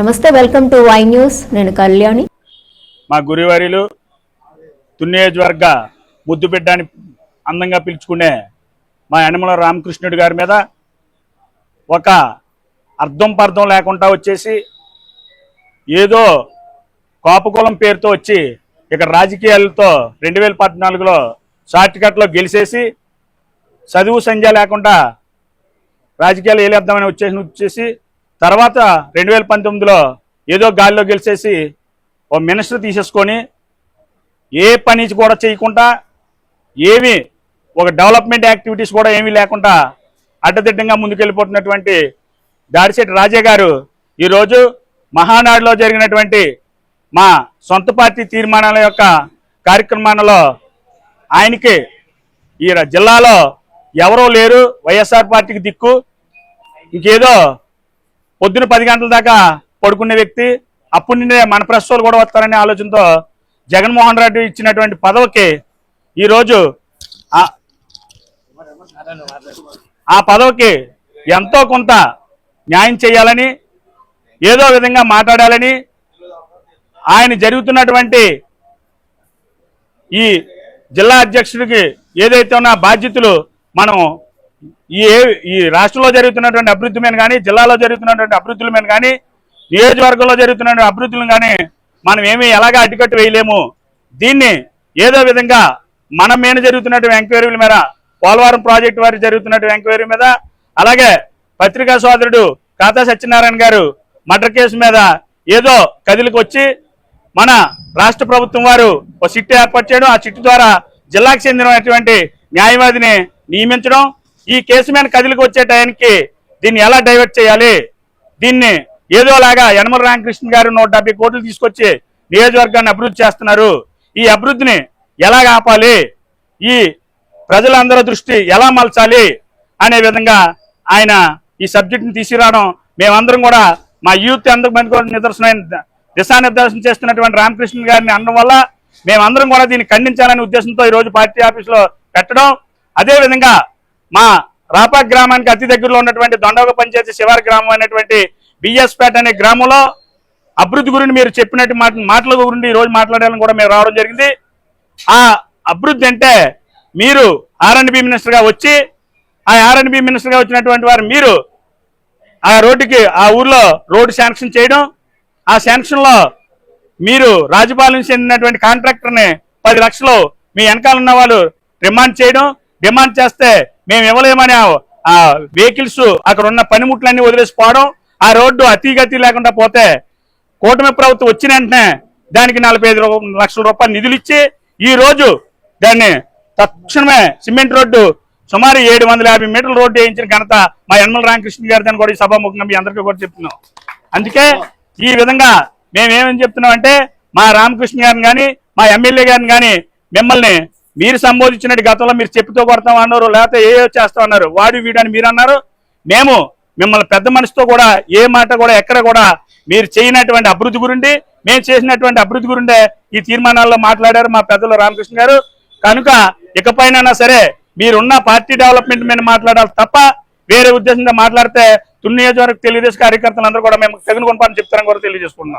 నమస్తే welcome to Y news. నేను కళ్యాణి. మా గురువారిలు వర్గ ముద్దు బిడ్డని అందంగా పిలుచుకునే మా యనమల రామకృష్ణుడి గారి మీద ఒక అర్థం పర్థం లేకుండా వచ్చేసి ఏదో కాపుకులం పేరుతో వచ్చి ఇక్కడ రాజకీయాలతో రెండు వేల పద్నాలుగులో షార్ట్కట్లో గెలిచేసి చదువు సంధ్య లేకుండా రాజకీయాలు ఏలేద్దామని వచ్చేసి వచ్చేసి తర్వాత రెండు వేల పంతొమ్మిదిలో ఏదో గాలిలో గెలిచేసి ఓ మినిస్టర్ తీసేసుకొని ఏ పని కూడా చేయకుండా ఏమి ఒక డెవలప్మెంట్ యాక్టివిటీస్ కూడా ఏమీ లేకుండా అడ్డదిడ్డంగా ముందుకెళ్ళిపోతున్నటువంటి దాడిశెట్టి రాజే గారు ఈరోజు మహానాడులో జరిగినటువంటి మా సొంత పార్టీ తీర్మానాల యొక్క కార్యక్రమాలలో ఆయనకి ఈ జిల్లాలో ఎవరో లేరు వైఎస్ఆర్ పార్టీకి దిక్కు. ఇంకేదో పొద్దున పది గంటల దాకా పడుకునే వ్యక్తి అప్పుడు నుండే మన ప్రశ్నలు కూడా వస్తారనే ఆలోచనతో జగన్మోహన్ రెడ్డి ఇచ్చినటువంటి పదవికి ఈరోజు ఆ పదవికి ఎంతో కొంత న్యాయం చేయాలని ఏదో విధంగా మాట్లాడాలని ఆయన జరుగుతున్నటువంటి ఈ జిల్లా అధ్యక్షుడికి ఏదైతే ఉన్న బాధ్యతలు మనం ఈ ఈ రాష్ట్రంలో జరుగుతున్నటువంటి అభివృద్ధి మీద కానీ జిల్లాలో జరుగుతున్నటువంటి అభివృద్ధుల మీద కానీ నియోజకవర్గంలో జరుగుతున్న అభివృద్ధులను కానీ మనం ఏమీ ఎలాగా అడ్డుకట్టు వేయలేము. దీన్ని ఏదో విధంగా మన మీద జరుగుతున్నటువంటి ఎంక్వైరీల మీద పోలవరం ప్రాజెక్టు వారి జరుగుతున్నటువంటి ఎంక్వైరీ మీద అలాగే పత్రికా సోదరుడు కాతా సత్యనారాయణ గారు మర్డర్ కేసు మీద ఏదో కదిలికి వచ్చి మన రాష్ట్ర ప్రభుత్వం వారు ఒక సిట్టు ఏర్పాటు చేయడం ఆ చిట్టు ద్వారా జిల్లాకు చెందినటువంటి న్యాయవాదిని నియమించడం ఈ కేసు మీద కదిలికి వచ్చే టైంకి దీన్ని ఎలా డైవర్ట్ చేయాలి? దీన్ని ఏదోలాగా యనమల రామకృష్ణ గారు నూట డెబ్బై కోట్లు తీసుకొచ్చి నియోజకవర్గాన్ని అభివృద్ధి చేస్తున్నారు. ఈ అభివృద్ధిని ఎలా ఆపాలి? ఈ ప్రజలందరి దృష్టి ఎలా మలచాలి? అనే విధంగా ఆయన ఈ సబ్జెక్ట్ని తీసుకురావడం మేమందరం కూడా మా యూత్ ఎంతమంది కూడా నిదర్శనమైన దిశానిర్దేశం చేస్తున్నటువంటి రామకృష్ణ గారిని అనడం వల్ల మేమందరం కూడా దీన్ని ఖండించాలనే ఉద్దేశంతో ఈ రోజు పార్టీ ఆఫీసులో పెట్టడం. అదే విధంగా మా రాపా గ్రామానికి అతి దగ్గరలో ఉన్నటువంటి దొండవ పంచాయతీ శివారి గ్రామం అనేటువంటి బిఎస్పేట అనే గ్రామంలో అభివృద్ధి గురించి మీరు చెప్పినట్టు మాట మాటల గురించి ఈరోజు రోజు మాట్లాడాలని కూడా మేము రావడం జరిగింది. ఆ అభివృద్ధి అంటే మీరు ఆర్ఎండ్బి మినిస్టర్గా వచ్చి ఆ ఆర్ఎండ్బి మినిస్టర్గా వచ్చినటువంటి వారు మీరు ఆ రోడ్డుకి ఆ ఊర్లో రోడ్డు శాంక్షన్ చేయడం ఆ శాంక్షన్లో మీరు రాజపాలెం చెందినటువంటి కాంట్రాక్టర్ని పది లక్షలు మీ వెనకాల ఉన్న వాళ్ళు డిమాండ్ చేయడం డిమాండ్ చేస్తే మేము ఇవ్వలేమని ఆ- వెహికల్స్ అక్కడ ఉన్న పనిముట్లన్నీ వదిలేసిపోవడం ఆ రోడ్డు అతిగతి లేకుండా పోతే కూటమి ప్రభుత్వం వచ్చిన వెంటనే దానికి నలభై ఐదు లక్షల రూపాయలు నిధులు ఇచ్చి ఈ రోజు దాన్ని తక్షణమే సిమెంట్ రోడ్డు సుమారు ఏడు వందల యాభై మీటర్ల రోడ్డు వేయించిన ఘనత మా యనమల రామకృష్ణ గారి దాన్ని కూడా ఈ సభాముఖంగా మీ అందరికీ కూడా చెప్తున్నాం. అందుకే ఈ విధంగా మేమేమని చెప్తున్నాం అంటే మా రామకృష్ణ గారిని కానీ మా ఎమ్మెల్యే గారిని కానీ మిమ్మల్ని మీరు సంబోధించినట్టు గతంలో మీరు చెప్పుతో కొడతాం అన్నారు లేకపోతే ఏ చేస్తాం అన్నారు. వాడు వీడని మీరు అన్నారు. మేము మిమ్మల్ని పెద్ద మనిషితో కూడా ఏ మాట కూడా ఎక్కడ కూడా మీరు చేయనటువంటి అభివృద్ధి గురించి మేము చేసినటువంటి అభివృద్ధి గురిండే ఈ తీర్మానాల్లో మాట్లాడారు మా పెద్దలు రామకృష్ణ గారు. కనుక ఇకపైన సరే మీరున్న పార్టీ డెవలప్మెంట్ మీద మాట్లాడాలి తప్ప వేరే ఉద్దేశంతో మాట్లాడితే తుని నియోజకవర్గ తెలుగుదేశం కార్యకర్తలందరూ కూడా మేము తగిన కొనపని చెప్తారని కూడా తెలియజేసుకుంటున్నాం.